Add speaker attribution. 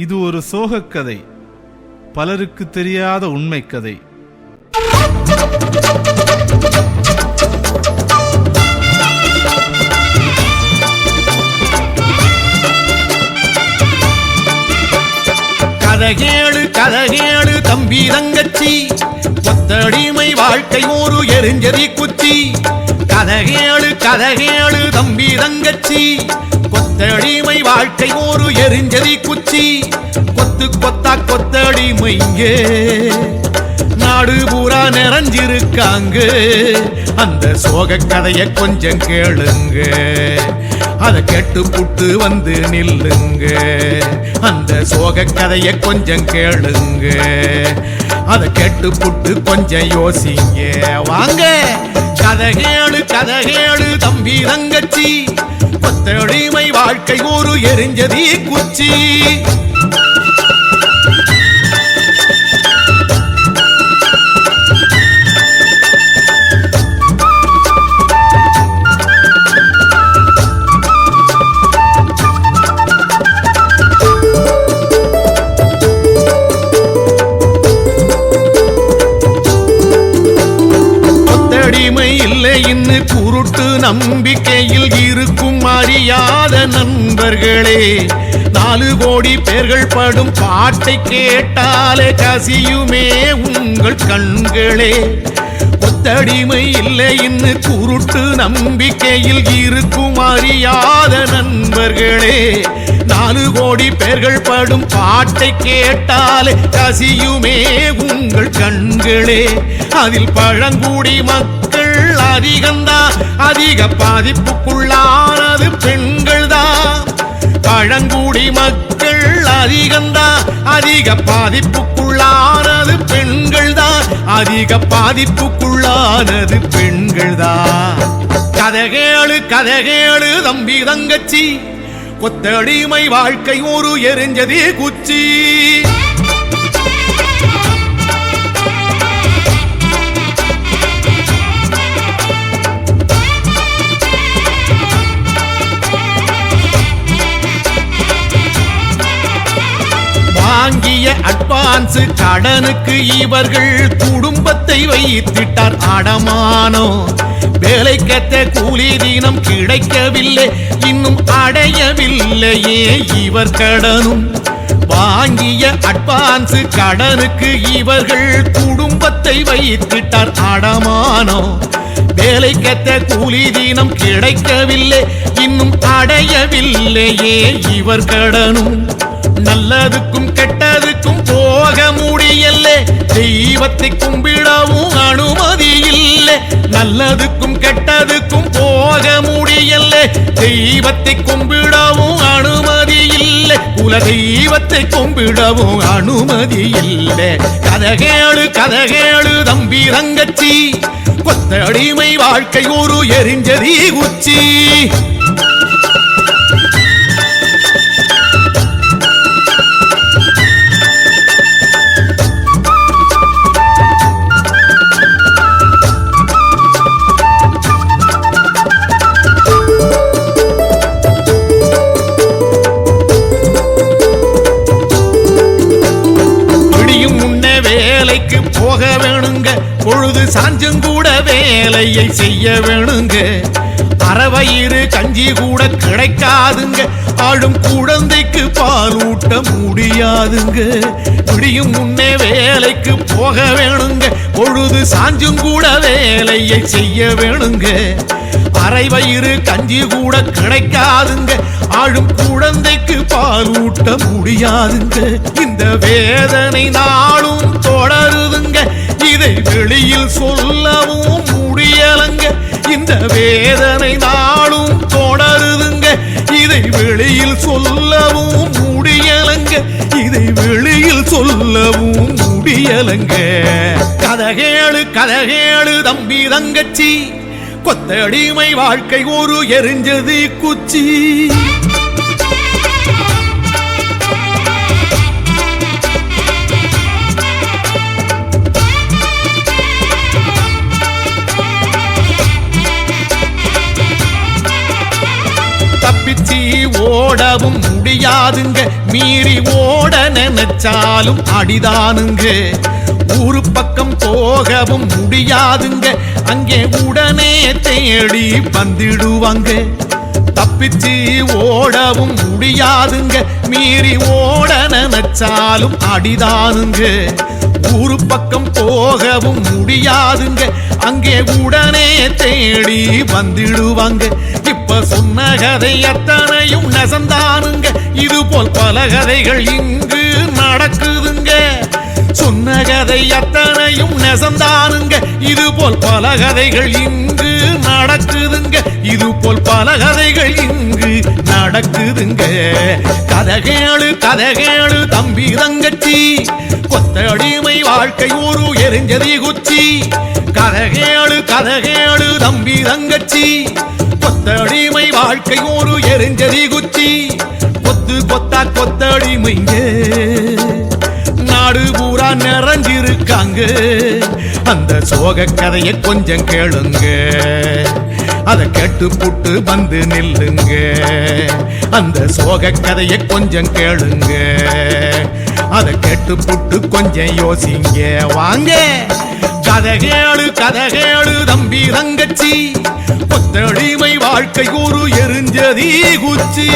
Speaker 1: இது ஒரு சோகக் கதை பலருக்கு தெரியாத உண்மை கதை
Speaker 2: கதகேடு கதகேடு தம்பி தங்கச்சி. ஒத்தடிமை வாழ்க்கை ஒரு எரிஞ்சதி குச்சி. கதகேடு கதகேடு தம்பி தங்கச்சி. கொத்தடிமை வாழ்க்கை ஒரு எரிஞ்சதி குச்சி. கொத்து கொத்தா கொத்தடிமைங்க நாடு பூரா நிறைஞ்சிருக்காங்க. அந்த சோக கதைய கொஞ்சம் கேளுங்க. அதை கேட்டு புட்டு வந்து நில்லுங்க. அந்த சோக கதைய கொஞ்சம் கேளுங்க. அதை கேட்டு புட்டு கொஞ்சம் யோசிங்க. வாங்க. கதகேளு கதகேளு தம்பி தங்கச்சி. கொத்தடிமை வாழ்க்கை ஒரு எரிஞ்சதி குச்சி. நம்பிக்கையில் இருக்கும் அறியாத நண்பர்களே. நாலு கோடி பேர்கள் படும் பாட்டை கேட்டாலே கசியுமே உங்கள் கண்களே. ஒத்தடிமை இல்லை இன்னு குருட்டு நம்பிக்கையில் இருக்கும் அறியாத நண்பர்களே. நாலு கோடி பேர்கள் படும் பாட்டை கேட்டாலே கசியுமே உங்கள் கண்களே. அதில் பழங்குடி மக்கள் அதிகம்தான் அதிக பாதிப்புக்குள்ளானது பெண்கள் தான் பழங்குடி மக்கள் அதிகம்தான் அதிக பாதிப்புக்குள்ளானது அதிக பாதிப்புக்குள்ளானது பெண்கள் தான் கதகேளு கதகேளு தம்பி தங்கச்சி. கொத்தடிமை வாழ்க்கை ஒரு எரிஞ்சதே குச்சி. வாங்கிய அட்வான்ஸ் கடனுக்கு இவர்கள் குடும்பத்தை வைத்திட்டார் அடமானோ. வேலை வேலைக்கத்த கூலி தினம் கிடைக்கவில்லை இன்னும் அடையவில்லையே இவர் கடனும். வாங்கிய அட்வான்ஸ் கடனுக்கு இவர்கள் குடும்பத்தை வைத்திட்டார் அடமானோ. வேலை வேலைக்கத்த கூலி தினம் கிடைக்கவில்லை இன்னும் அடையவில்லையே இவர் கடனும். நல்லதுக்கும் கெட்டதுக்கும் போக முடியல தெய்வத்தை கும்பிடவும் அனுமதி இல்லை நல்லதுக்கும் கெட்டதுக்கும் போக முடியல தெய்வத்தை கும்பிடவும் அனுமதி இல்லை குல தெய்வத்தை கும்பிடவும் அனுமதி இல்லை கதகேளு கதகேளு தம்பி தங்கச்சி. கொத்தடிமை வாழ்க்கை ஒரு எரிஞ்சதி உச்சி சாஞ்சும் கூட வேலையை செய்ய வேணுங்க. அறவயிறு கஞ்சி கூட கிடைக்காதுங்க. ஆளும் குழந்தைக்கு பாலூட்ட முடியாதுங்க. விடியும் முன்னே வேலைக்கு போக வேணுங்க. பொழுது சாஞ்சும் கூட வேலையை செய்ய வேணுங்க. அரை வயிறு கஞ்சி கூட கிடைக்காதுங்க. ஆளும் குழந்தைக்கு பாலூட்ட முடியாதுங்க. இந்த வேதனை நாள் சொல்லவும் முடியலங்க. இந்த வேதனை நாளும் தொடருதுங்க. இதை வெளியில் சொல்லவும் முடியலங்க. இதை வெளியில் சொல்லவும் முடியலங்க. கதகேளு கதகேளு தம்பி தங்கச்சி. கொத்தடிமை வாழ்க்கை ஒரு எரிஞ்சது குச்சி. தாண்டி ஓடவும் முடியாதுங்க. மீறி ஓட நினைச்சாலும் அடிதானுங்க. ஊரு பக்கம் போகவும் முடியாதுங்க. அங்கே உடனே தேடி வந்துடுவாங்க. தப்பிச்சு ஓடவும் முடியாதுங்க. மீறி ஓட நினைச்சாலும் அடிதானுங்க. ஊரு பக்கம் போகவும் முடியாதுங்க. அங்கே உடனே தேடி வந்துடுவாங்க. இப்ப சொன்ன கதை அத்தனையும் நெசந்தானுங்க. இது போல் பல கதைகள் இங்கு நடக்குதுங்க. சொன்ன கதை அத்தனையும் நெசந்தானுங்க. இது போல் பல கதைகள் இங்கு நடக்குதுங்க. இது போல் பல கதைகள் இங்கு நடக்குதுங்க. கதகேளு கதகேளு தம்பி தங்கச்சி. கொத்தடிமை வாழ்க்கை ஒரு எரிஞ்சதி குச்சி. கதகேளு கதகேளு தம்பி தங்கச்சி. கொத்தடிமை வாழ்க்கை ஒரு எரிஞ்சதி குச்சி. கொத்து கொத்தா கொத்தடிமைங்க நாடு பூரா நிறைஞ்சிருக்காங்க. அந்த சோக கதையை கொஞ்சம் கேளுங்க. அதை கேட்டு புட்டு வந்து நில்லுங்க. அந்த சோக கதையை கொஞ்சம் கேளுங்க. அதை கேட்டு புட்டு கொஞ்சம் யோசிங்க. வாங்க. கதை கேளு கதை கேளு தம்பி தங்கச்சி. கொத்தடிமை வாழ்க்கை ஒரு எரிஞ்சதி குச்சி.